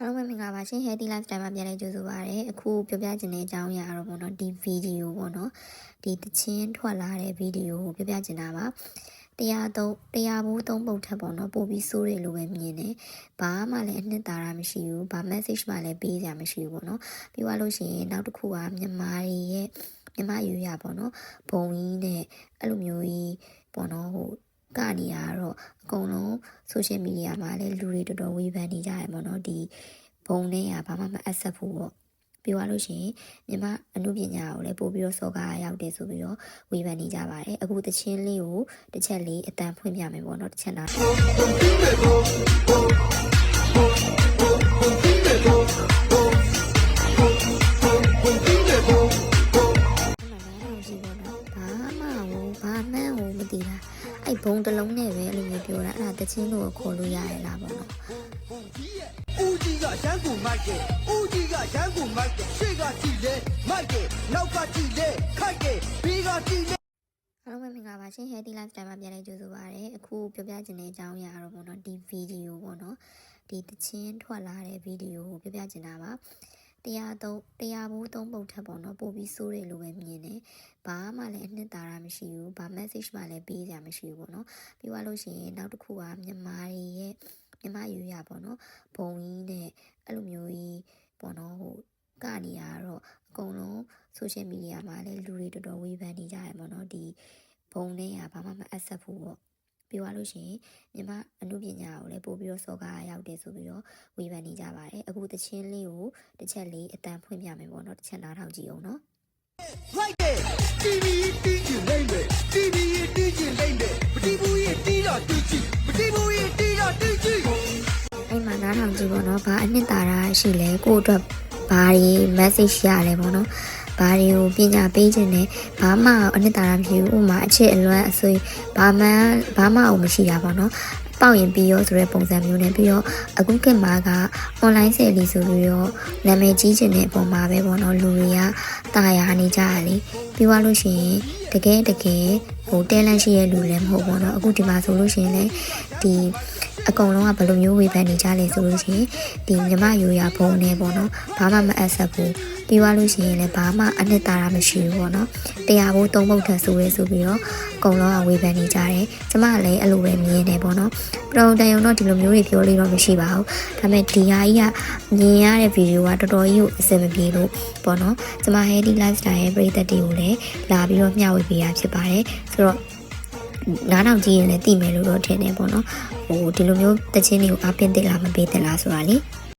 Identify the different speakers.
Speaker 1: အားလုံးပဲမင်္ဂလာပါရှင် Healthy Lifestyle မှာပြန်လည်ကြိုဆိုပါရစေအခုပြောပြချင်တဲ့အကြောင်းအရာတော့ပေါ့နော်ဒီဗီဒီယိုပေါ့နော်ဒီတချင်းထွက်လာတဲ့ဗီဒီယိုကိုပြောပြချင်တာပါတရားသုံးတရားဘူးသုံးပုတ်ထက်ပေါ့နော်ပို့ပြီးစိုးတယ်လို့ပဲမြင်တယ်ဘာမှလည်းအနှစ်သာရမရှိဘူးဘာ message မှလည်းပေးကြမရှိဘူးပေါ့နော်ပြီးသွားလို့ရှိရင်နောက်တစ်ခုကမြန်မာတွေရဲ့မြန်မာယူရပေါ့နော်ဘုံကြီးနဲ့အဲ့လိုမျိုးကြီးပေါ့နော်ဟို ကနေရတော့အကုန်လုံး social media မှာလည်းလူတွေတော်တော်ဝေဖန်နေကြရပေါ့နော်ဒီဘုံနဲ့ကဘာမှမအပ်ဆက်ဘူးပေါ့ပြောရလို့ရှိရင်မြန်မာအမှုပညာကိုလည်းပို့ပြီးတော့စောကားရောက်တယ်ဆိုပြီးတော့ဝေဖန်နေကြပါတယ်အခုတချင်းလေးကိုတစ်ချက်လေးအတန်ဖွင့်ပြမယ်ပေါ့နော်တစ်ချက်နားဘာမှဘူးဘာမှန်းဘူးမသိတာ အဲ့ဘုံတစ်လုံးနဲ့ပဲအဲ့လိုမျိုးပြောတာအဲ့ဒါတချင်းလို့ခေါ်လို့ရရလားပေါ့နော်
Speaker 2: ဦးကြီးကရန်ကုန်မိုက်ကဲဦးကြီးကရန်ကုန်မိုက်ကဲရှေ့ကကြည့်လေမိုက်ကဲနောက်ကကြည့်လေခိုက်ကဲဘေးကကြည့်လေ
Speaker 1: အားလုံးပဲမင်္ဂလာပါရှင် Healthy Lifestyle မှာပြန်လည်ကြိုဆိုပါရစေအခုပြောပြချင်တဲ့အကြောင်းအရာတော့ပေါ့နော်ဒီဗီဒီယိုပေါ့နော်ဒီတချင်းထွက်လာတဲ့ဗီဒီယိုကိုပြောပြချင်တာပါ တရားသုံးတရားဘူးသုံးပုတ်ထက်ပေါ့နော်ပို့ပြီးစိုးတယ်လို့ပဲမြင်တယ်ဘာမှလည်းအနှစ်သာရမရှိဘူးဘာ message မှလည်းပေးကြမရှိဘူးပေါ့နော်ပြီးသွားလို့ရှိရင်နောက်တစ်ခုကမြန်မာတွေရဲ့မြန်မာယူရပေါ့နော်ဘုံကြီးနဲ့အဲ့လိုမျိုးကြီးပေါ့နော်ဟိုကနေရတော့အကုန်လုံး social media မှာလည်းလူတွေတော်တော်ဝေဖန်နေကြရပေါ့နော်ဒီဘုံနဲ့ကဘာမှမအပ်ဆက်ဘူးပေါ့ ပြောရလို့ရှိရင်မြန်မာအမှုပညာကိုလည်းပို့ပြီးတော့စောကားရောက်တယ်ဆိုပြီးတော့ဝေဖန်နေကြပါတယ်အခုတချင်းလေးကိုတစ်ချက်လေးအတန်ဖွင့်ပြမယ်ပေါ့နော်တစ်ချက်နားထောင်ကြည့်အောင်နော်
Speaker 2: မိုက်ကဲ TV တီးချင်လိမ့်မယ် TV တီးချင်လိမ့်မယ်ပတိဘူးရဲ့တီးတော့တီးချင်ပတိဘူးရဲ့တီးတော့တီးချင်
Speaker 1: အဲ့မှာနားထောင်ကြည့်ပေါ့နော်ဘာအနှစ်သာရရှိလဲကိုယ့်အတွက်ဘာတွေ message ရလဲပေါ့နော် ဘာတွေကိုပညာပေးခြင်းနဲ့ဘာမှအနှစ်သာရမရှိဘူးဥပမာအချစ်အလွမ်းအဆွေဘာမှဘာမှအောင်မရှိတာပေါ့နော်ပေါက်ရင်ပြီးရောဆိုတဲ့ပုံစံမျိုးနဲ့ပြီးတော့အခုခေတ်မှာက online ဆယ်လီဆိုပြီးတော့နာမည်ကြီးခြင်းတဲ့အပေါ်မှာပဲပေါ့နော်လူတွေကတာယာနေကြရလေပြီးသွားလို့ရှိရင်တကယ်တကယ်ဟိုတဲလန့်ရှိရဲ့လူလည်းမဟုတ်ပေါ့နော်အခုဒီမှာဆိုလို့ရှိရင်လည်းဒီအ ကုန်လုံးကဘယ်လိုမျိုးဝေဖန်နေကြလဲဆိုလို့ရှိရင်ဒီမြမရိုးရာဘုံနဲ့ပေါ့နော်ဘာမှမအပ်ဆက်ဘူးပြီးသွားလို့ရှိရင်လည်းဘာမှအနှစ်သာရမရှိဘူးပေါ့နော်တရားဖို့သုံးပုတ်ထက်ဆိုရဲဆိုပြီးတော့အကုန်လုံးကဝေဖန်နေကြတယ်ကျမကလည်းအဲ့လိုပဲမြင်နေပေါ့နော်ပရိုတန်ယုံတော့ဒီလိုမျိုးတွေပြောလို့တော့မရှိပါဘူးဒါပေမဲ့ဒီဟာကြီးကမြင်ရတဲ့ဗီဒီယိုကတော်တော်ကြီးကိုအဆင်မပြေလို့ပေါ့နော်ကျမ healthy lifestyle ရဲ့ပရိသတ်တွေကိုလည်းလာပြီးတော့မျှဝေပေးတာဖြစ်ပါတယ်ဆိုတော့နားထောင်ကြည့်ရင်လည်းသိမယ်လို့တော့ထင်တယ်ပေါ့နော် ဟိုဒီလိုမျိုးတခြင်းတွေကိုအပင်သိလားမပေးသလားဆိုတာလေ